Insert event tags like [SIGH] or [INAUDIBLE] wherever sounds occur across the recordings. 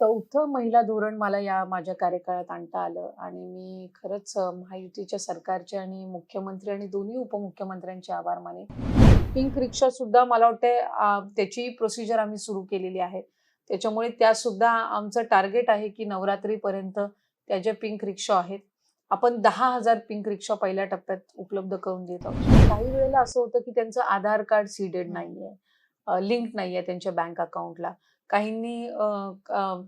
चौथं महिला धोरण मला या माझ्या कार्यकाळात आणता आलं. आणि मी खरंच महायुतीच्या सरकारचे आणि मुख्यमंत्री आणि दोन्ही उपमुख्यमंत्र्यांचे आभार माने पिंक रिक्षा सुद्धा मला वाटते त्याची प्रोसिजर आम्ही सुरू केलेली आहे. त्याच्यामुळे त्या सुद्धा आमचं टार्गेट आहे की नवरात्रीपर्यंत त्या ज्या पिंक रिक्षा आहेत आपण दहा हजार पिंक रिक्षा पहिल्या टप्प्यात उपलब्ध करून देत आहोत. काही वेळेला असं होतं की त्यांचं आधार कार्ड सीडेड नाहीये लिंक नाहीये त्यांच्या बँक अकाउंटला काहींनी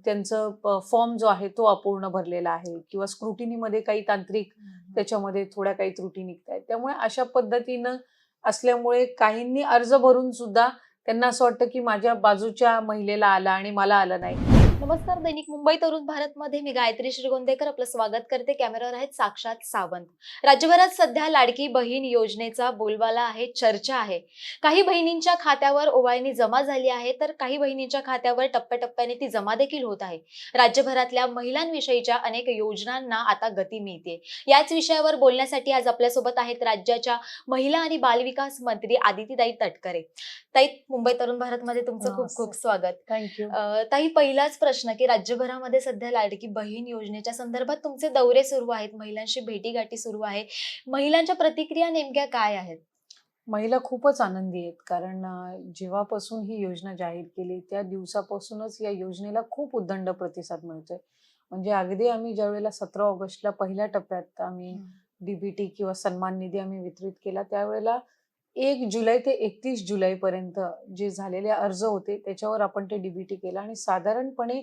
त्यांचं फॉर्म जो आहे तो अपूर्ण भरलेला आहे किंवा स्क्रुटिनीमध्ये काही तांत्रिक त्याच्यामध्ये थोड्या काही त्रुटी निघत आहेत. त्यामुळे अशा पद्धतीनं असल्यामुळे काहींनी अर्ज भरून सुद्धा त्यांना असं वाटतं की माझ्या बाजूच्या महिलेला आला आणि मला आलं नाही. नमस्कार दैनिक मुंबई तरुण भारत मध्ये मी गायत्री श्रीगोंदेकर आपलं स्वागत करते. कॅमेरावर आहेत साक्षात सावंत. राज्यभरात सध्या लाडकी बहीण योजनेचा बोलबाला आहे चर्चा आहे. काही बहिणींच्या खात्यावर ओवाळणी जमा झाली आहे तर काही बहिणींच्या खात्यावर टप्प्याटप्प्याने ती जमा देखील होत आहे. राज्यभरातल्या महिलांविषयीच्या अनेक योजनांना आता गती मिळते. याच विषयावर बोलण्यासाठी आज आपल्यासोबत आहेत राज्याच्या महिला आणि बालविकास मंत्री आदितीताई तटकरे. ताई मुंबई तरुण भारत मध्ये तुमचं खूप. खूप स्वागत. थँक्यू ताई पहिलाच प्रश्न की राज्यभरामध्ये सध्या लाडकी बहीण योजनेच्या संदर्भात तुमचे दौरे सुरू आहेत महिलांशी भेटीगाठी सुरू आहे. महिलांच्या प्रतिक्रिया नेमक्या काय आहेत? महिला खूपच आनंदी आहेत कारण जेव्हापासून ही योजना जाहीर केली त्या दिवसापासूनच या योजनेला खूप उद्दंड प्रतिसाद मिळतोय. म्हणजे अगदी आम्ही ज्या वेळेला सतरा ऑगस्टला पहिल्या टप्प्यात आम्ही डीबीटी किंवा सन्मान निधी आम्ही वितरित केला त्यावेळेला एक जुलै ते एकतीस जुलैपर्यंत जे झालेले अर्ज होते त्याच्यावर आपण ते डीबीटी केलं. आणि साधारणपणे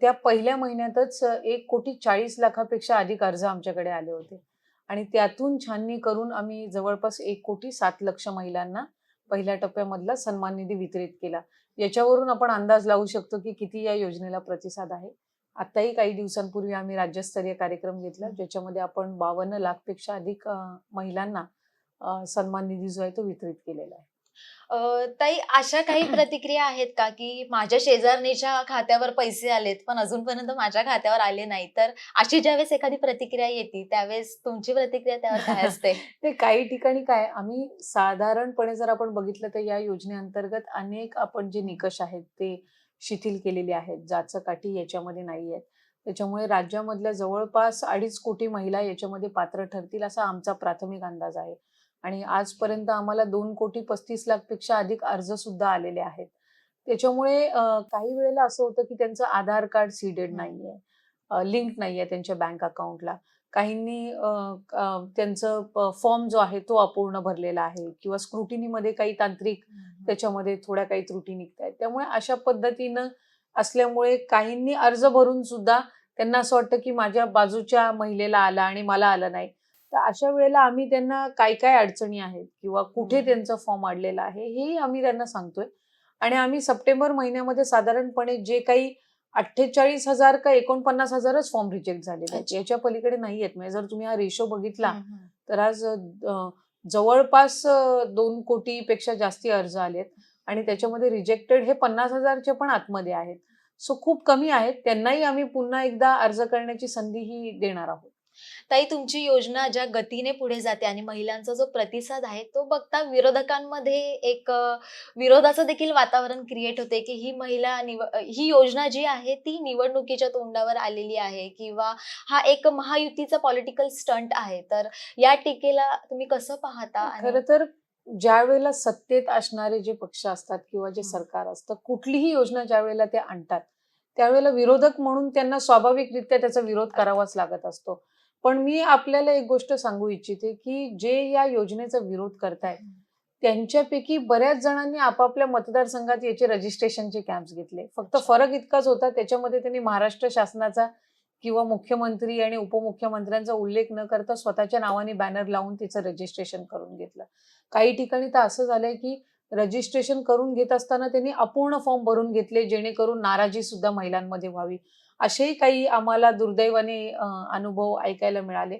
त्या पहिल्या महिन्यातच एक कोटी चाळीस लाखापेक्षा अधिक अर्ज आमच्याकडे आले होते. आणि त्यातून छाननी करून आम्ही जवळपास एक कोटी सात लक्ष महिलांना पहिल्या टप्प्यामधला सन्मान निधी वितरित केला. याच्यावरून आपण अंदाज लावू शकतो की किती या योजनेला प्रतिसाद आहे. आताही काही दिवसांपूर्वी आम्ही राज्यस्तरीय कार्यक्रम घेतला ज्याच्यामध्ये आपण बावन्न लाखपेक्षा अधिक महिलांना सन्मान निधी जो आहे तो वितरित केलेला आहे. ताई अशा काही प्रतिक्रिया आहेत का की माझ्या शेजारणीच्या खात्यावर पैसे आलेत पण अजूनपर्यंत माझ्या खात्यावर आले नाही? तर अशी ज्यावेळेस एखादी प्रतिक्रिया येते त्यावेळेस तुमची प्रतिक्रिया त्यावर काय असते? [LAUGHS] ते काही ठिकाणी काय आम्ही साधारणपणे जर आपण बघितलं तर या योजनेअंतर्गत अनेक आपण जे निकष आहेत ते शिथिल केलेले आहेत. जाचं काठी याच्यामध्ये नाही आहेत. त्याच्यामुळे राज्यामधल्या जवळपास अडीच कोटी महिला याच्यामध्ये पात्र ठरतील असा आमचा प्राथमिक अंदाज आहे. आणि आजपर्यंत आम्हाला दोन कोटी पस्तीस लाखपेक्षा अधिक अर्ज सुद्धा आलेले आहेत. त्याच्यामुळे काही वेळेला असं होतं की त्यांचं आधार कार्ड सीडेड नाहीये लिंक नाहीये त्यांच्या बँक अकाउंटला. काहींनी त्यांचं फॉर्म जो आहे तो अपूर्ण भरलेला आहे किंवा स्क्रुटिनीमध्ये काही तांत्रिक त्याच्यामध्ये थोड्या काही त्रुटी निघत आहेत त्यामुळे अशा पद्धतीनं असल्यामुळे काहींनी अर्ज भरून सुद्धा त्यांना असं वाटतं की माझ्या बाजूच्या महिलेला आला आणि मला आलं नाही. तर अशा वेळेला आम्ही त्यांना काय काय अडचणी आहेत किंवा कुठे. त्यांचं फॉर्म अडलेला आहे हे आम्ही त्यांना सांगतोय. आणि आम्ही सप्टेंबर महिन्यामध्ये साधारणपणे जे काही अठ्ठेचाळीस हजार का एकोणपन्नास हजारच फॉर्म रिजेक्ट झालेले. याच्या पलीकडे नाही आहेत म्हणजे जर तुम्ही हा रेशो बघितला तर आज जवळपास दोन कोटी पेक्षा जास्ती अर्ज आलेत. आणि त्याच्यामध्ये रिजेक्टेड हे पन्नास हजारचे पण आतमध्ये आहेत. सो खूप कमी आहेत. त्यांनाही आम्ही पुन्हा एकदा अर्ज करण्याची संधी ही देणार आहोत. ताई तुमची योजना ज्या गतीने पुढे जाते आणि महिलांचा जो प्रतिसाद आहे तो बघता विरोधकांमध्ये एक विरोधाचं देखील वातावरण क्रिएट होते की ही महिला निव ही योजना जी आहे ती निवडणुकीच्या तोंडावर आलेली आहे किंवा हा एक महायुतीचा पॉलिटिकल स्टंट आहे तर या टीकेला तुम्ही कसं पाहता खरं तर ज्या वेळेला सत्तेत असणारे जे पक्ष असतात किंवा जे. सरकार असतं कुठलीही योजना ज्या वेळेला ते आणतात त्यावेळेला विरोधक म्हणून त्यांना स्वाभाविकरित्या त्याचा विरोध करावाच लागत असतो पण मी आपल्याला एक गोष्ट सांगू इच्छिते की जे या योजनेचा विरोध करतायत त्यांच्यापैकी बऱ्याच जणांनी आपापल्या मतदारसंघात याचे रजिस्ट्रेशनचे कॅम्प्स घेतले. फक्त. फरक इतकाच होता त्याच्यामध्ये त्यांनी महाराष्ट्र शासनाचा किंवा मुख्यमंत्री आणि उपमुख्यमंत्र्यांचा उल्लेख न करता स्वतःच्या नावाने बॅनर लावून तिचं रजिस्ट्रेशन करून घेतलं. काही ठिकाणी तर असं झालंय की रजिस्ट्रेशन करून घेत असताना त्यांनी अपूर्ण फॉर्म भरून घेतले जेणेकरून नाराजी सुद्धा महिलांमध्ये व्हावी. असेही काही आम्हाला दुर्दैवाने अनुभव ऐकायला मिळाले.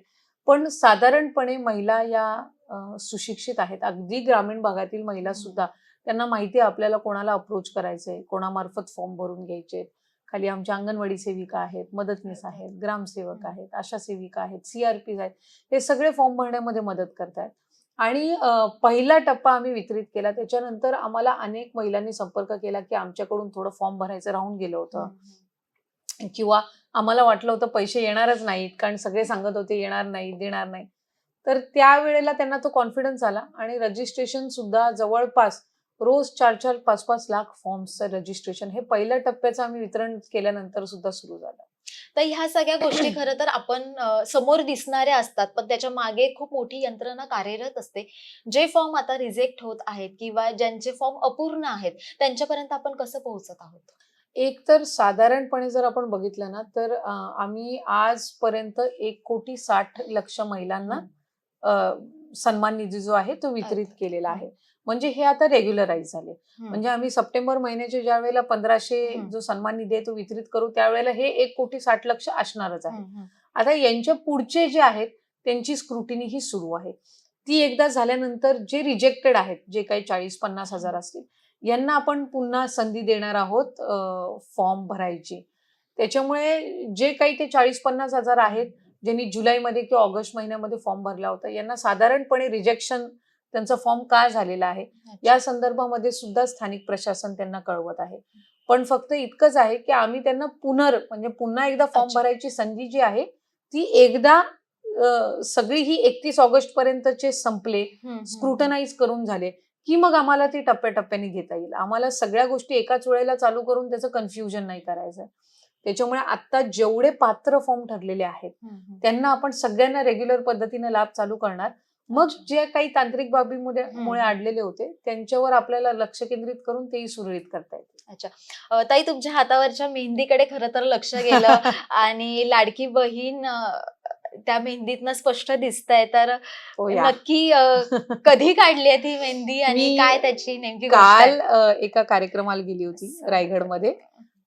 पण साधारणपणे महिला या सुशिक्षित आहेत. अगदी ग्रामीण भागातील महिला सुद्धा त्यांना माहिती आहे आपल्याला कोणाला अप्रोच करायचंय कोणामार्फत फॉर्म भरून घ्यायचे खाली आमच्या अंगणवाडी सेविका आहेत मदतनीस आहेत ग्रामसेवक आहेत आशा सेविका आहेत सीआरपी आहेत. हे सगळे फॉर्म भरण्यामध्ये मदत करतायत. आणि पहिला टप्पा आम्ही वितरित केला. त्याच्यानंतर आम्हाला अनेक महिलांनी संपर्क केला की आमच्याकडून थोडं फॉर्म भरायचं राहून गेलं होतं. किंवा आम्हाला वाटलं होतं पैसे येणारच नाहीत कारण सगळे सांगत होते येणार नाही देणार नाही तर त्यावेळेला त्यांना तो कॉन्फिडन्स आला आणि रजिस्ट्रेशन सुद्धा जवळपास रोज चार चार पाच पाच लाख फॉर्म्सचं रजिस्ट्रेशन हे पहिल्या टप्प्याचं आम्ही वितरण केल्यानंतर सुद्धा सुरू झालं. तर ह्या सगळ्या गोष्टी [CLEARS THROAT] खरं तर आपण समोर दिसणाऱ्या असतात पण त्याच्यामागे खूप मोठी यंत्रणा कार्यरत असते. जे फॉर्म आता रिजेक्ट होत आहेत किंवा ज्यांचे फॉर्म अपूर्ण आहेत त्यांच्यापर्यंत आपण कसं पोहोचत आहोत? एक तर साधारणपणे जर आपण बघितलं ना तर आम्ही आजपर्यंत एक कोटी साठ लक्ष महिलांना सन्मान निधी जो आहे तो वितरित. केलेला आहे. म्हणजे हे आता रेग्युलराईज झाले. म्हणजे आम्ही सप्टेंबर महिन्याचे ज्या वेळेला पंधराशे. जो सन्मान निधी आहे तो वितरित करू त्यावेळेला हे एक कोटी साठ लक्ष असणारच आहे. आता यांच्या पुढचे जे आहेत त्यांची स्क्रुटिनी ही सुरू आहे. ती एकदा झाल्यानंतर जे रिजेक्टेड आहेत जे काही चाळीस पन्नास हजार असतील यांना आपण पुन्हा संधी देणार आहोत फॉर्म भरायची. त्याच्यामुळे जे काही ते चाळीस पन्नास हजार आहेत ज्यांनी जुलैमध्ये किंवा ऑगस्ट महिन्यामध्ये फॉर्म भरला होता यांना साधारणपणे रिजेक्शन त्यांचा फॉर्म का झालेला आहे? या संदर्भामध्ये सुद्धा स्थानिक प्रशासन त्यांना कळवत आहे. पण फक्त इतकंच आहे की आम्ही त्यांना पुनर म्हणजे पुन्हा एकदा फॉर्म. भरायची संधी जी आहे ती एकदा सगळी ही एकतीस ऑगस्ट पर्यंतचे संपले स्क्रुटनाइज करून झाले. की मग आम्हाला ती टप्प्याटप्प्याने घेता येईल आम्हाला सगळ्या गोष्टी एकाच वेळेला चालू करून त्याचं कन्फ्युजन नाही करायचं त्याच्यामुळे आता जेवढे पात्र फॉर्म ठरलेले आहेत. त्यांना आपण सगळ्यांना रेग्युलर पद्धतीने लाभ चालू करणार मग अच्छा. जे काही तांत्रिक बाबीमुळे. मुळे अडलेले होते त्यांच्यावर आपल्याला लक्ष केंद्रित करून तेही सुरळीत करता येतील अ, ताई तुमच्या हातावरच्या मेहंदीकडे खरं तर लक्ष गेलं [LAUGHS] आणि लाडकी बहीण त्या मेहंदीतनं स्पष्ट दिसतंय तर हो. नक्की कधी काढली आहे ती मेहंदी आणि काय त्याची नेमकी आहे? काल एका कार्यक्रमाला गेली होती रायगडमध्ये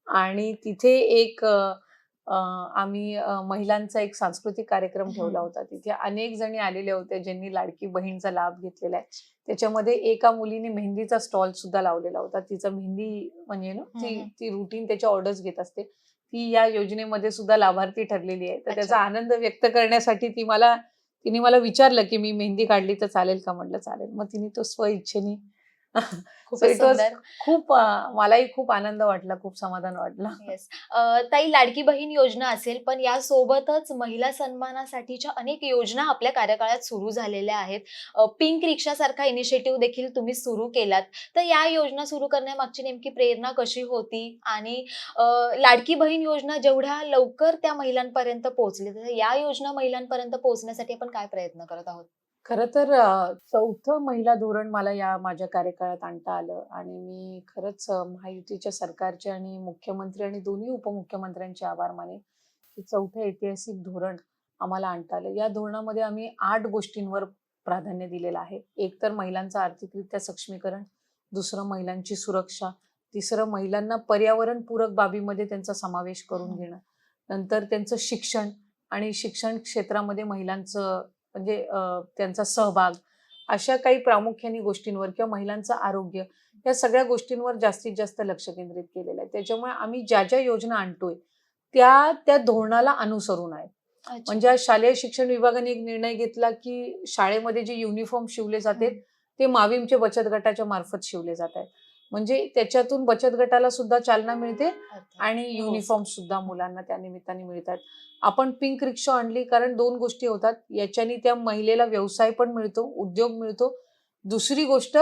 आणि तिथे एक आम्ही महिलांचा एक सांस्कृतिक कार्यक्रम ठेवला. होता तिथे अनेक जणी आलेल्या होत्या ज्यांनी लाडकी बहीणचा लाभ घेतलेला आहे त्याच्यामध्ये एका मुलीने मेहंदीचा स्टॉल सुद्धा लावलेला होता तिचा मेहंदी म्हणजे ना ती. ती रुटीन त्याच्या ऑर्डर्स घेत असते ती या योजनेमध्ये सुद्धा लाभार्थी ठरलेली आहे. तर. त्याचा आनंद व्यक्त करण्यासाठी ती मला तिने मला विचारलं की मी मेहंदी काढली तर चालेल का? म्हटलं चालेल. मग तिने तो स्व [LAUGHS] सुंदर. खूप मलाही खूप आनंद वाटला खूप समाधान वाटलं. ताई लाडकी बहीण योजना असेल पण यासोबतच महिला सन्मानासाठीच्या अनेक योजना आपल्या कार्यकाळात सुरू झालेल्या आहेत. पिंक रिक्षा सारखा इनिशिएटिव्ह देखील तुम्ही सुरू केलात. तर या योजना सुरू करण्यामागची नेमकी प्रेरणा कशी होती? आणि लाडकी बहीण योजना जेवढ्या लवकर त्या महिलांपर्यंत पोहोचली तर या योजना महिलांपर्यंत पोहोचण्यासाठी आपण काय प्रयत्न करत आहोत? खरं तर चौथं महिला धोरण मला या माझ्या कार्यकाळात आणता आलं आणि मी खरंच महायुतीच्या सरकारचे आणि मुख्यमंत्री आणि दोन्ही उपमुख्यमंत्र्यांचे आभार माने की चौथं ऐतिहासिक धोरण आम्हाला आणता आलं या धोरणामध्ये आम्ही आठ गोष्टींवर प्राधान्य दिलेलं आहे एक तर महिलांचं आर्थिकरित्या सक्षमीकरण दुसरं महिलांची सुरक्षा तिसरं महिलांना पर्यावरणपूरक बाबीमध्ये त्यांचा समावेश करून. घेणं नंतर त्यांचं शिक्षण आणि शिक्षण क्षेत्रामध्ये महिलांचं म्हणजे त्यांचा सहभाग अशा काही प्रामुख्याने गोष्टींवर किंवा महिलांचं आरोग्य या सगळ्या गोष्टींवर जास्तीत जास्त लक्ष केंद्रित केलेलं आहे त्याच्यामुळे आम्ही ज्या ज्या योजना आणतोय त्या त्या धोरणाला अनुसरून आहेत अच्छा. म्हणजे शालेय शिक्षण विभागाने एक निर्णय घेतला की शाळेमध्ये जे युनिफॉर्म शिवले जाते हम्म. ते माविमचे बचत गटाच्या मार्फत शिवले जात आहेत म्हणजे त्याच्यातून बचत गटाला सुद्धा चालना मिळते. आणि हो. युनिफॉर्म सुद्धा मुलांना त्या निमित्ताने मिळतात आपण पिंक रिक्षा आणली कारण दोन गोष्टी होतात याच्याने त्या महिलेला व्यवसाय पण मिळतो उद्योग मिळतो दुसरी गोष्ट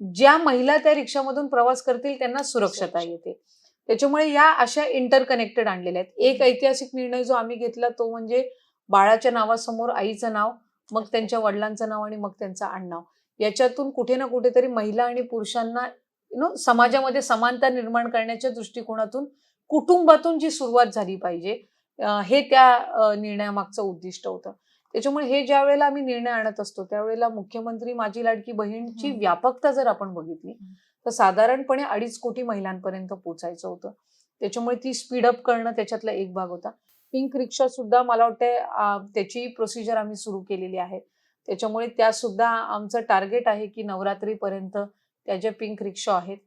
ज्या महिला त्या रिक्षामधून प्रवास करतील त्यांना सुरक्षता सुरक्षा. येते त्याच्यामुळे या अशा इंटरकनेक्टेड आणलेल्या आहेत एक ऐतिहासिक निर्णय जो आम्ही घेतला तो म्हणजे बाळाच्या नावासमोर आईचं नाव मग. त्यांच्या वडिलांचं नाव आणि मग त्यांचं आडनाव याच्यातून कुठे ना कुठेतरी महिला आणि पुरुषांना नो समाजामध्ये समानता निर्माण करण्याच्या दृष्टिकोनातून कुटुंबातून जी सुरुवात झाली पाहिजे हे त्या निर्णयामागचं उद्दिष्ट होतं त्याच्यामुळे हे ज्या वेळेला आम्ही निर्णय आणत असतो त्यावेळेला मुख्यमंत्री माझी लाडकी बहीणची. व्यापकता जर आपण बघितली. तर साधारणपणे अडीच कोटी महिलांपर्यंत पोचायचं होतं त्याच्यामुळे ती स्पीडअप करणं त्याच्यातला एक भाग होता पिंक रिक्षा सुद्धा मला वाटतं त्याची प्रोसिजर आम्ही सुरू केलेली आहे त्याच्यामुळे त्या सुद्धा आमचं टार्गेट आहे की नवरात्रीपर्यंत त्या ज्या पिंक रिक्षा आहेत.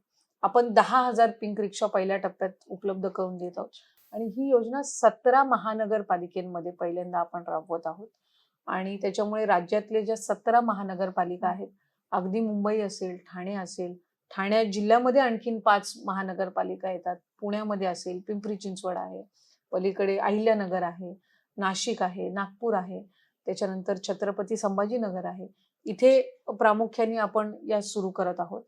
आपण दहा हजार पिंक रिक्षा पहिल्या टप्प्यात उपलब्ध करून देत आहोत. आणि ही योजना सतरा महानगरपालिकेमध्ये पहिल्यांदा आपण राबवत आहोत. आणि त्याच्यामुळे राज्यातले ज्या सतरा महानगरपालिका आहेत अगदी मुंबई असेल ठाणे असेल ठाणे जिल्ह्यामध्ये आणखीन पाच महानगरपालिका येतात. पुण्यामध्ये असेल पिंपरी चिंचवड आहे पलीकडे अहिल्यानगर आहे नाशिक आहे नागपूर आहे त्याच्यानंतर छत्रपती संभाजीनगर आहे. इथे प्रामुख्याने आपण या सुरू करत आहोत.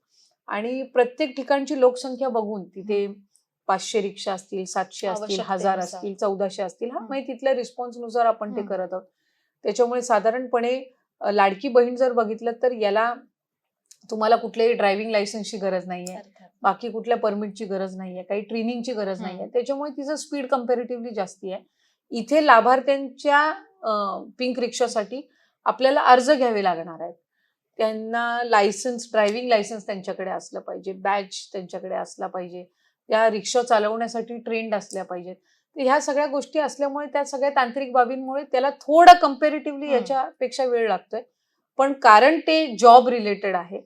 आणि प्रत्येक ठिकाणची लोकसंख्या बघून तिथे पाचशे रिक्षा असतील सातशे असतील हजार. असतील चौदाशे असतील हा. म्हणजे तिथल्या रिस्पॉन्सनुसार आपण ते. करत आहोत त्याच्यामुळे साधारणपणे लाडकी बहीण जर बघितलं तर याला तुम्हाला कुठल्याही ड्रायव्हिंग लायसन्सची गरज नाहीये. बाकी कुठल्या परमिटची गरज नाहीये काही ट्रेनिंगची गरज. नाहीये त्याच्यामुळे तिचं स्पीड कम्पॅरेटिव्हली जास्ती आहे इथे लाभार्थ्यांच्या पिंक रिक्षासाठी आपल्याला अर्ज घ्यावे लागणार आहेत त्यांना लायसन्स ड्रायव्हिंग लायसन्स त्यांच्याकडे असलं पाहिजे बॅच त्यांच्याकडे असला पाहिजे त्या रिक्षा चालवण्यासाठी ट्रेंड असल्या पाहिजेत. तर ह्या सगळ्या गोष्टी असल्यामुळे त्या सगळ्या तांत्रिक बाबींमुळे त्याला थोडा कम्पॅरेटिव्हली. याच्यापेक्षा वेळ लागतोय. पण कारण ते जॉब रिलेटेड आहे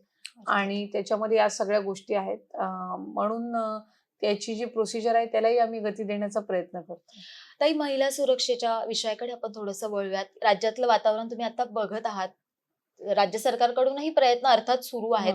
आणि त्याच्यामध्ये या सगळ्या गोष्टी आहेत. म्हणून त्याची जी प्रोसिजर आहे त्यालाही आम्ही गती देण्याचा प्रयत्न करतो. ताई महिला सुरक्षेच्या विषयाकडे आपण थोडंसं वळूयात. राज्यातलं वातावरण तुम्ही आता बघत आहात. राज्य सरकारकडूनही प्रयत्न अर्थात सुरू आहेत.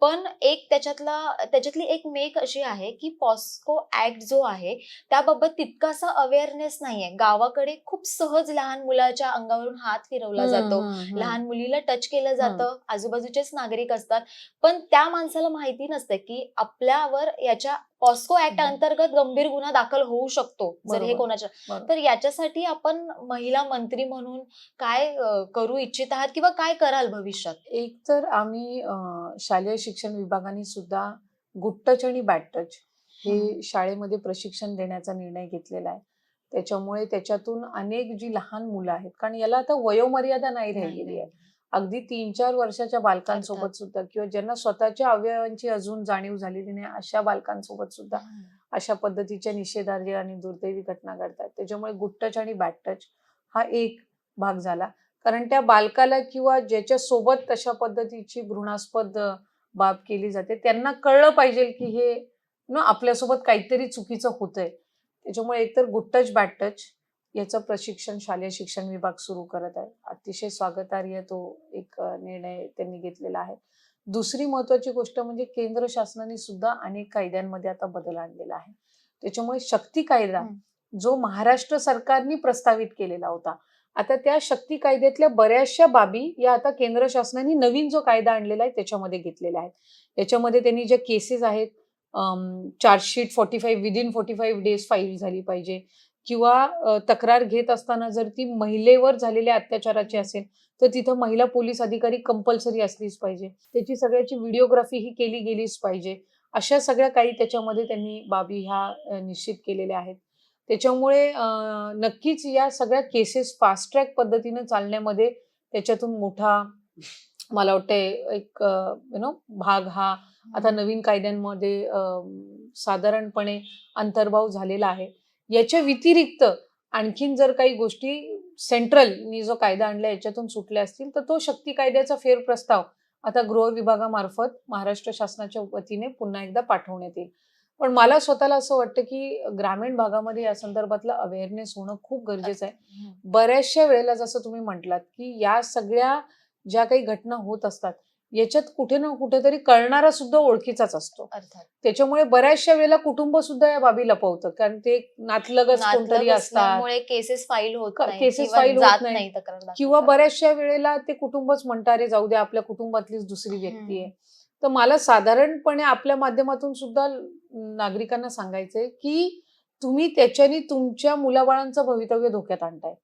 पण एक त्याच्यातला त्याच्यातली एक मेक अशी आहे की पॉस्को ऍक्ट जो आहे त्याबाबत तितकासा अवेअरनेस नाहीये. गावाकडे खूप सहज लहान मुलाच्या अंगावरून हात फिरवला जातो. लहान मुलीला टच केलं जातं. आजूबाजूचेच नागरिक असतात. पण त्या माणसाला माहिती नसते की आपल्यावर याच्या पॉस्को ऍक्ट. अंतर्गत गंभीर गुन्हा दाखल होऊ शकतो जर हे. कोणाच्या. तर याच्यासाठी आपण महिला मंत्री म्हणून काय करू इच्छित आहात किंवा काय कराल भविष्यात एक तर आम्ही शालेय शिक्षण विभागाने सुद्धा गुड टच आणि बॅड टच हे. शाळेमध्ये प्रशिक्षण देण्याचा निर्णय घेतलेला आहे त्याच्यामुळे त्याच्यातून अनेक जी लहान मुलं आहेत कारण याला आता वयोमर्यादा नाही राहिलेली. आहे अगदी तीन चार वर्षाच्या बालकांसोबत. सुद्धा किंवा ज्यांना स्वतःच्या अवयवांची अजून जाणीव झालेली नाही अशा बालकांसोबत सुद्धा अशा पद्धतीच्या निषेधार्ह आणि दुर्दैवी घटना घडतात. त्याच्यामुळे गुड टच आणि बॅड टच हा एक भाग झाला. कारण त्या बालकाला किंवा ज्याच्या सोबत तशा पद्धतीची घृणास्पद बाब केली जाते त्यांना कळलं पाहिजे की हे न आपल्यासोबत काहीतरी चुकीचं होतंय. त्याच्यामुळे एकतर गुड टच बॅड टच याचं प्रशिक्षण शालेय शिक्षण विभाग सुरू करत आहे. अतिशय स्वागतार्ह तो एक निर्णय त्यांनी घेतलेला आहे. दुसरी महत्वाची गोष्ट म्हणजे केंद्र शासनाने सुद्धा अनेक कायद्यांमध्ये आता बदल आणलेला आहे. त्याच्यामुळे शक्ती कायदा. जो महाराष्ट्र सरकारने प्रस्तावित केलेला होता आता त्या शक्ती कायद्यातल्या बऱ्याचशा बाबी या आता केंद्र शासनाने नवीन जो कायदा आणलेला आहे त्याच्यामध्ये घेतलेल्या आहेत. याच्यामध्ये त्यांनी ज्या केसेस आहेत chargesheet forty five within forty five days file झाली पाहिजे. किंवा तक्रार घेत असताना जर ती महिलेवर झालेल्या अत्याचाराची असेल तर तिथं महिला पोलीस अधिकारी कंपल्सरी असलीच पाहिजे. त्याची सगळ्याची व्हिडिओग्राफी ही केली गेलीच पाहिजे. अशा सगळ्या काही त्याच्यामध्ये त्यांनी बाबी ह्या निश्चित केलेल्या आहेत. त्याच्यामुळे नक्कीच या सगळ्या केसेस फास्ट ट्रॅक पद्धतीनं चालण्यामध्ये त्याच्यातून मोठा मला वाटते एक यु नो भाग हा आता नवीन कायद्यांमध्ये साधारणपणे अंतर्भाव झालेला आहे. याच्या व्यतिरिक्त आणखीन जर काही गोष्टी सेंट्रलनी जो कायदा आणला याच्यातून सुटल्या असतील तर तो शक्ती कायद्याचा फेरप्रस्ताव आता गृह विभागामार्फत महाराष्ट्र शासनाच्या वतीने पुन्हा एकदा पाठवण्यात येईल. पण मला स्वतःला असं वाटतं की ग्रामीण भागामध्ये या संदर्भातलं अवेअरनेस होणं खूप गरजेचं आहे. बऱ्याचशा वेळेला जसं तुम्ही म्हटलात की या सगळ्या ज्या काही घटना होत असतात याच्यात कुठे ना कुठेतरी कळणारा सुद्धा ओळखीचाच असतो. अर्थात. त्याच्यामुळे बऱ्याचशा वेळेला कुटुंब सुद्धा या बाबी लपवतं. कारण ते नातलगच कोणतरी असतात. केसेस फाईल होत क- नाही cases किंवा file होत नाही. किंवा. बऱ्याचशा वेळेला ते कुटुंबच म्हणतात रे जाऊ दे आपल्या कुटुंबातलीच दुसरी व्यक्ती आहे. तर मला साधारणपणे आपल्या माध्यमातून सुद्धा नागरिकांना सांगायचंय की तुम्ही त्याच्याने तुमच्या मुलाबाळांचं भवितव्य धोक्यात आणताय.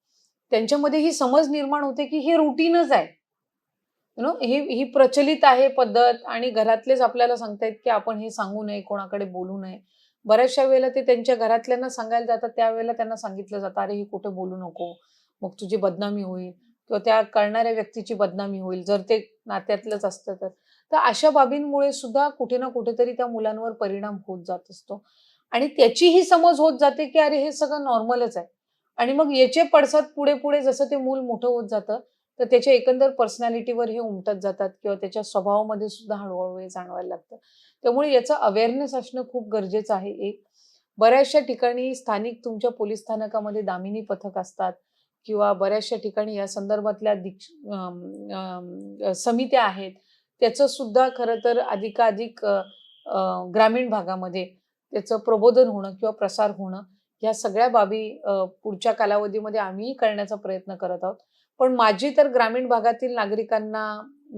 त्यांच्यामध्ये ही समज निर्माण होते की हे रुटीनच आहे. यु नो ही ही प्रचलित आहे पद्धत आणि घरातलेच आपल्याला सांगतायत की आपण हे सांगू नये कोणाकडे बोलू नये. बऱ्याचशा वेळेला ते त्यांच्या घरातल्यांना सांगायला जातात त्यावेळेला त्यांना सांगितलं जातं अरे ही कुठे बोलू नको? मग तुझी बदनामी होईल. किंवा त्या कळणाऱ्या व्यक्तीची बदनामी होईल जर ते नात्यातलंच असतं तर. तर अशा बाबींमुळे सुद्धा कुठे ना कुठेतरी त्या मुलांवर परिणाम होत जात असतो. आणि त्याची ही समज होत जाते की अरे हे सगळं नॉर्मलच आहे. आणि मग याचे पडसाद पुढे पुढे जसं ते मूल मोठं होत जातं तर त्याच्या एकंदर पर्सनॅलिटीवर हे उमटत जातात किंवा त्याच्या स्वभावामध्ये सुद्धा हळूहळू हे जाणवायला लागतं. त्यामुळे याचं अवेअरनेस असणं खूप गरजेचं आहे. एक बऱ्याचशा ठिकाणी स्थानिक तुमच्या पोलीस स्थानकामध्ये दामिनी पथक असतात किंवा बऱ्याचशा ठिकाणी या संदर्भातल्या दीक्ष समित्या आहेत. त्याचं सुद्धा खरं तर अधिकाधिक ग्रामीण भागामध्ये त्याचं प्रबोधन होणं किंवा प्रसार होणं ह्या सगळ्या बाबी पुढच्या कालावधीमध्ये आम्हीही करण्याचा प्रयत्न करत आहोत. पण माझी तर ग्रामीण भागातील नागरिकांना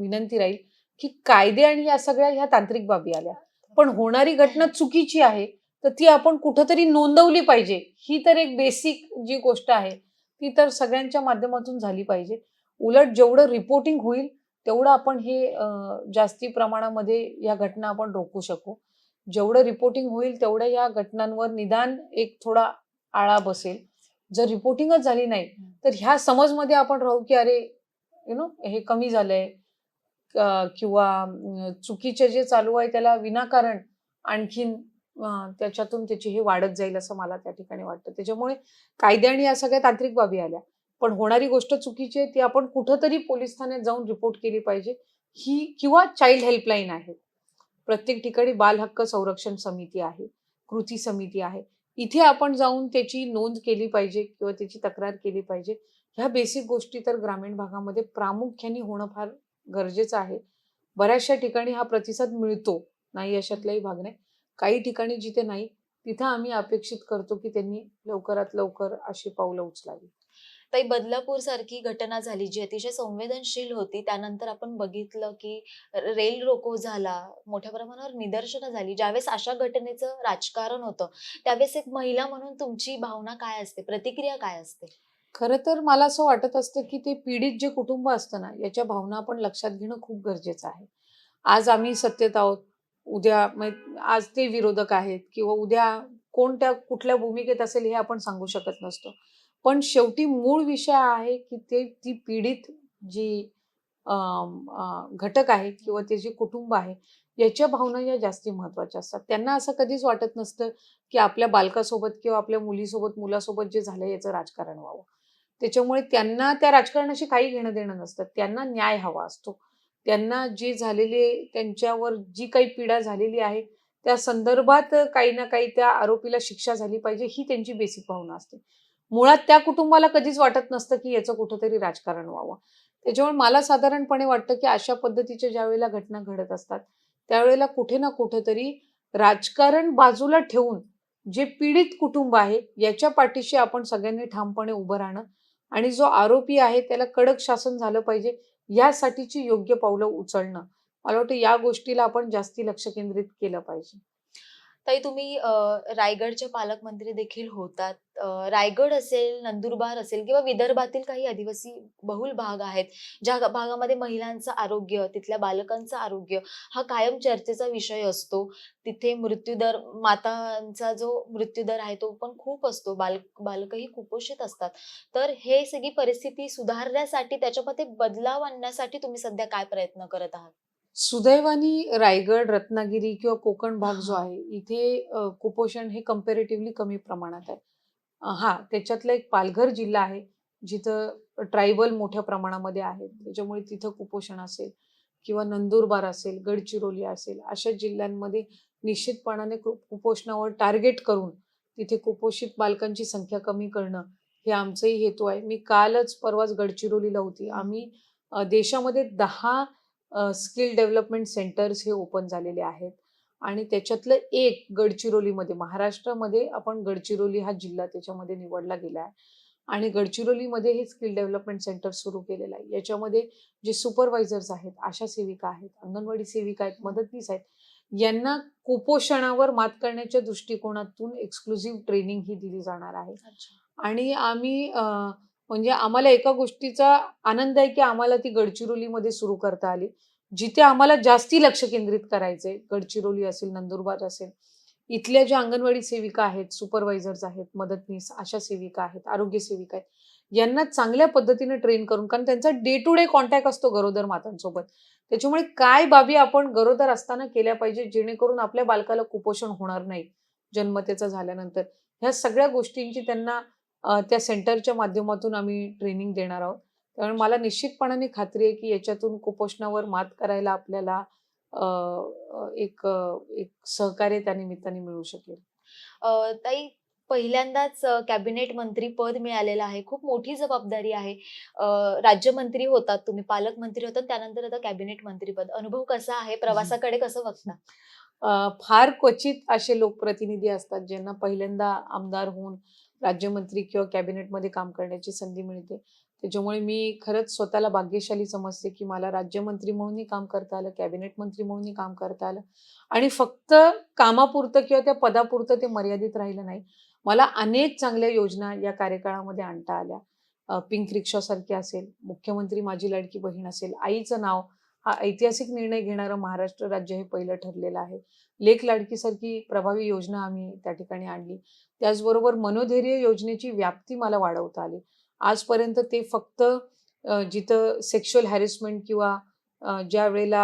विनंती राहील की कायदे आणि या सगळ्या ह्या तांत्रिक बाबी आल्या. पण होणारी घटना चुकीची आहे तर ती आपण कुठंतरी नोंदवली पाहिजे. ही तर एक बेसिक जी गोष्ट आहे ती तर सगळ्यांच्या माध्यमातून झाली पाहिजे. उलट जेवढं रिपोर्टिंग होईल तेवढं आपण हे जास्ती प्रमाणामध्ये या घटना आपण रोखू शकू. जेवढं रिपोर्टिंग होईल तेवढं या घटनांवर निदान एक थोडा आळा बसेल. जर रिपोर्टिंगच झाली नाही तर ह्या समजमध्ये आपण राहू की अरे यु नो हे कमी झालंय. किंवा चुकीचे जे चालू आहे त्याला विनाकारण आणखीन त्याच्यातून त्याची हे वाढत जाईल असं मला त्या ठिकाणी वाटतं. त्याच्यामुळे कायदे आणि या सगळ्या तांत्रिक बाबी आल्या. पण होणारी गोष्ट चुकीची आहे ती आपण कुठंतरी पोलीस ठाण्यात जाऊन रिपोर्ट केली पाहिजे. ही किंवा चाइल्ड हेल्पलाईन आहे. प्रत्येक ठिकाणी बाल हक्क संरक्षण समिती आहे कृती समिती आहे. इथे आपण जाऊन त्याची नोंद केली पाहिजे किंवा त्याची तक्रार केली पाहिजे. ह्या बेसिक गोष्टी तर ग्रामीण भागामध्ये प्रामुख्याने होणं फार गरजेचं आहे. बऱ्याचशा ठिकाणी हा प्रतिसाद मिळतो. नाही अशातलाही भाग नाही. काही ठिकाणी जिथे नाही तिथं आम्ही अपेक्षित करतो की त्यांनी लवकरात लवकर अशी पावलं उचलावी ताई बदलापूर सारखी घटना झाली जी अतिशय संवेदनशील होती त्यानंतर आपण बघितलं की रेल रोको झाला मोठ्या प्रमाणावर निदर्शनं झाली. ज्यावेळेस अशा घटनेचं राजकारण होतं त्यावेळेस एक महिला म्हणून तुमची भावना काय असते? प्रतिक्रिया काय असते? खरं तर मला असं वाटत असतं की ते पीडित जे कुटुंब असतं ना याच्या भावना आपण लक्षात घेणं खूप गरजेचं आहे. आज आम्ही सत्तेत आहोत उद्या आज ते विरोधक आहेत किंवा उद्या कोणत्या कुठल्या भूमिकेत असेल हे आपण सांगू शकत नसतो. पण शेवटी मूळ विषय आहे की ते ती पीडित जी अं, घटक आहे किंवा ते जे कुटुंब आहे याच्या भावना या जास्ती महत्त्वाच्या असतात. त्यांना असं कधीच वाटत नसतं की आपल्या बालकासोबत किंवा आपल्या मुलीसोबत मुलासोबत जे झालं याचं राजकारण व्हावं. त्याच्यामुळे त्यांना त्या राजकारणाशी काही घेणं देणं नसतं. त्यांना न्याय हवा असतो. त्यांना जे झालेले त्यांच्यावर जी काही पीडा झालेली आहे त्या संदर्भात काही ना काही त्या आरोपीला शिक्षा झाली पाहिजे ही त्यांची बेसिक भावना असते. मुळात त्या कुटुंबाला कधीच वाटत नसतं की याचं कुठंतरी राजकारण व्हावं. त्याच्यामुळे मला साधारणपणे वाटतं की अशा पद्धतीच्या ज्या वेळेला घटना घडत असतात त्यावेळेला कुठे ना कुठेतरी राजकारण बाजूला ठेवून जे पीडित कुटुंब आहे याच्या पाठीशी आपण सगळ्यांनी ठामपणे उभं राहणं आणि जो आरोपी आहे त्याला कडक शासन झालं पाहिजे यासाठीची योग्य पावलं उचलणं. मला वाटतं या गोष्टीला आपण जास्ती लक्ष केंद्रित केलं पाहिजे. ताई तुम्ही अ, रायगडचे पालकमंत्री देखील होतात. रायगड असेल नंदुरबार असेल किंवा विदर्भातील काही आदिवासी बहुल भाग आहेत ज्या भागामध्ये महिलांचं आरोग्य तिथल्या बालकांचं आरोग्य हा कायम चर्चेचा विषय असतो. तिथे मृत्यूदर मातांचा जो मृत्यूदर आहे तो पण खूप असतो. बाल बालकही कुपोषित असतात. तर हे सगळी परिस्थिती सुधारण्यासाठी त्याच्यामध्ये बदलाव आणण्यासाठी तुम्ही सध्या काय प्रयत्न करत आहात? सुदैवाने रायगड रत्नागिरी किंवा कोकण भाग जो आहे इथे अ, कुपोषण हे कम्पॅरेटिव्हली कमी प्रमाणात आहे. अ, हा त्याच्यातला एक पालघर जिल्हा आहे जिथं ट्रायबल मोठ्या प्रमाणामध्ये आहेत. त्याच्यामुळे तिथं कुपोषण असेल किंवा नंदुरबार असेल गडचिरोली असेल अशा जिल्ह्यांमध्ये निश्चितपणाने कु- कुपोषणावर टार्गेट करून तिथे कुपोषित बालकांची संख्या कमी करणं हे आमचंही हेतू आहे. मी कालच परवाच गडचिरोलीला होती. आम्ही अ, देशामध्ये दहा स्किल डेव्हलपमेंट सेंटर्स हे ओपन झालेले आहेत. आणि त्याच्यातलं एक गडचिरोलीमध्ये महाराष्ट्रामध्ये आपण गडचिरोली हा जिल्हा त्याच्यामध्ये निवडला गेला आहे. आणि गडचिरोलीमध्ये हे स्किल डेव्हलपमेंट सेंटर सुरू केलेलं आहे. याच्यामध्ये जे सुपरवायझर्स आहेत आशा सेविका आहेत अंगणवाडी सेविका आहेत मदतनीस आहेत यांना कुपोषणावर मात करण्याच्या दृष्टिकोनातून एक्सक्लुझिव्ह ट्रेनिंग ही दिली जाणार आहे. आणि आम्ही म्हणजे आम्हाला एका गोष्टीचा आनंद आहे की आम्हाला ती गडचिरोलीमध्ये सुरू करता आली. जिथे आम्हाला जास्ती लक्ष केंद्रित करायचंय गडचिरोली असेल नंदुरबार असेल इथल्या ज्या अंगणवाडी सेविका आहेत सुपरवायझर्स आहेत मदतनीस आशा सेविका आहेत आरोग्य सेविका आहेत यांना चांगल्या पद्धतीने ट्रेन करून कारण त्यांचा डे टू डे कॉन्टॅक्ट असतो गरोदर मातांसोबत. त्याच्यामुळे काय बाबी आपण गरोदर असताना केल्या पाहिजे जेणेकरून आपल्या बालकाला कुपोषण होणार नाही जन्मतेचं झाल्यानंतर. ह्या सगळ्या गोष्टींची त्यांना त्या सेंटरच्या माध्यमातून आम्ही ट्रेनिंग देणार आहोत. त्यामुळे मला निश्चितपणाने खात्री आहे की याच्यातून कुपोषणावर मात करायला आपल्याला एक एक सहकार्य त्या निमित्ताने मिळू शकेल. ताई पहिल्यांदाच कॅबिनेट मंत्री पद मिळालेलं आहे. खूप मोठी जबाबदारी आहे. राज्यमंत्री होतात तुम्ही पालकमंत्री होतात त्यानंतर आता कॅबिनेट मंत्रीपद अनुभव कसा आहे? प्रवासाकडे कसं बघता? फार क्वचित असे लोकप्रतिनिधी असतात ज्यांना पहिल्यांदा आमदार होऊन राज्यमंत्री किंवा कॅबिनेटमध्ये काम करण्याची संधी मिळते. त्याच्यामुळे मी खरंच स्वतःला भाग्यशाली समजते की मला राज्यमंत्री म्हणूनही काम करता आलं कॅबिनेट मंत्री म्हणूनही काम करता आलं. आणि फक्त कामापुरतं किंवा त्या पदापुरतं ते मर्यादित राहिलं नाही. मला अनेक चांगल्या योजना या कार्यकाळामध्ये आणता आल्या. पिंक रिक्षासारखी असेल मुख्यमंत्री माझी लाडकी बहीण असेल आईचं नाव हा ऐतिहासिक निर्णय घेणारं महाराष्ट्र राज्य हे पहिलं ठरलेलं आहे. लेख लाडकीसारखी प्रभावी योजना आम्ही त्या ठिकाणी आणली. त्याचबरोबर मनोधैर्य योजनेची व्याप्ती मला वाढवता आली. आजपर्यंत ते फक्त जिथं सेक्शुअल हॅरेसमेंट किंवा ज्या वेळेला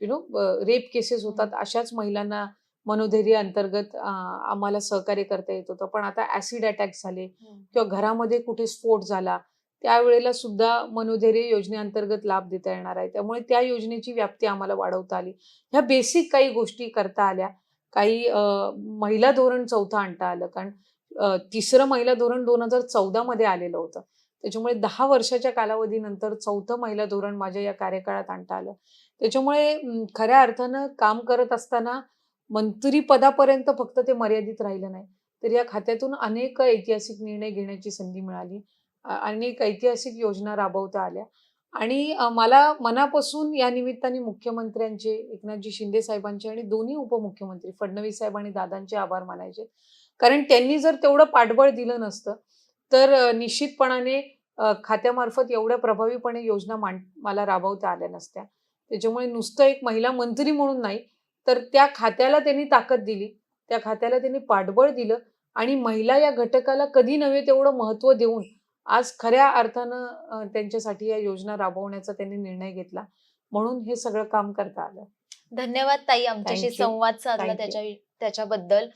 यु नो रेप केसेस होतात अशाच महिलांना मनोधैर्य अंतर्गत आम्हाला सहकार्य करता येत होतं. पण आता ऍसिड अटॅक झाले किंवा घरामध्ये कुठे स्फोट झाला त्यावेळेला सुद्धा मनोधैर्य योजनेअंतर्गत लाभ देता येणार आहे. त्यामुळे त्या योजनेची व्याप्ती आम्हाला वाढवता आली. ह्या बेसिक काही गोष्टी करता आल्या. काही महिला धोरण चौथा आणता आलं. कारण तिसरं महिला धोरण दोन हजार चौदा मध्ये आलेलं होतं. त्याच्यामुळे दहा वर्षाच्या कालावधीनंतर चौथं महिला धोरण माझ्या या कार्यकाळात आणता आलं. त्याच्यामुळे खऱ्या अर्थानं काम करत असताना मंत्री पदापर्यंत फक्त ते मर्यादित राहिलं नाही. तर या खात्यातून अनेक ऐतिहासिक निर्णय घेण्याची संधी मिळाली. अनेक ऐतिहासिक योजना राबवता आल्या. आणि मला मनापासून या निमित्ताने मुख्यमंत्र्यांचे एकनाथजी शिंदे साहेबांचे आणि दोन्ही उपमुख्यमंत्री फडणवीस साहेब आणि दादांचे आभार मानायचे. कारण त्यांनी जर तेवढं पाठबळ दिलं नसतं तर निश्चितपणाने खात्यामार्फत एवढ्या प्रभावीपणे योजना मांड मला राबवता आल्या नसत्या. त्याच्यामुळे नुसतं एक महिला मंत्री म्हणून नाही तर त्या खात्याला त्यांनी ताकद दिली. त्या खात्याला त्यांनी पाठबळ दिलं आणि महिला या घटकाला कधी नव्हे तेवढं महत्त्व देऊन आज खऱ्या अर्थानं त्यांच्यासाठी या योजना राबवण्याचा त्यांनी निर्णय घेतला म्हणून हे सगळं काम करता आलं धन्यवाद ताई आमच्याशी. संवाद साधला. त्याच्या त्याच्याबद्दल.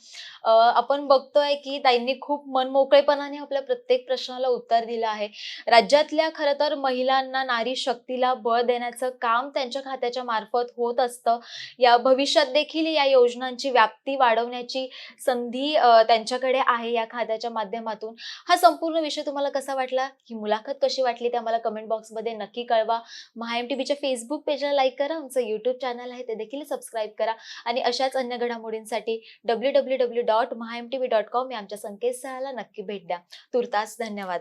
आपण बघतोय की ताईंनी खूप मनमोकळेपणाने आपल्या प्रत्येक प्रश्नाला उत्तर दिलं आहे. राज्यातल्या खरं तर महिलांना नारी शक्तीला बळ देण्याचं काम त्यांच्या खात्याच्या मार्फत होत असतं. या भविष्यात देखील या योजनांची व्याप्ती वाढवण्याची संधी त्यांच्याकडे आहे या खात्याच्या माध्यमातून. हा संपूर्ण विषय तुम्हाला कसा वाटला? ही मुलाखत कशी वाटली ते आम्हाला कमेंट बॉक्समध्ये नक्की कळवा. महा एम टी व्हीच्या फेसबुक पेजला लाईक करा. आमचं युट्यूब चॅनल आहे ते देखील सबस्क्राईब करा. आणि अशाच अन्य घडामोडींसाठी W W W dot Maha M T dot com या आमच्या संकेतस्थळाला नक्की भेट द्या. तुर्तास धन्यवाद.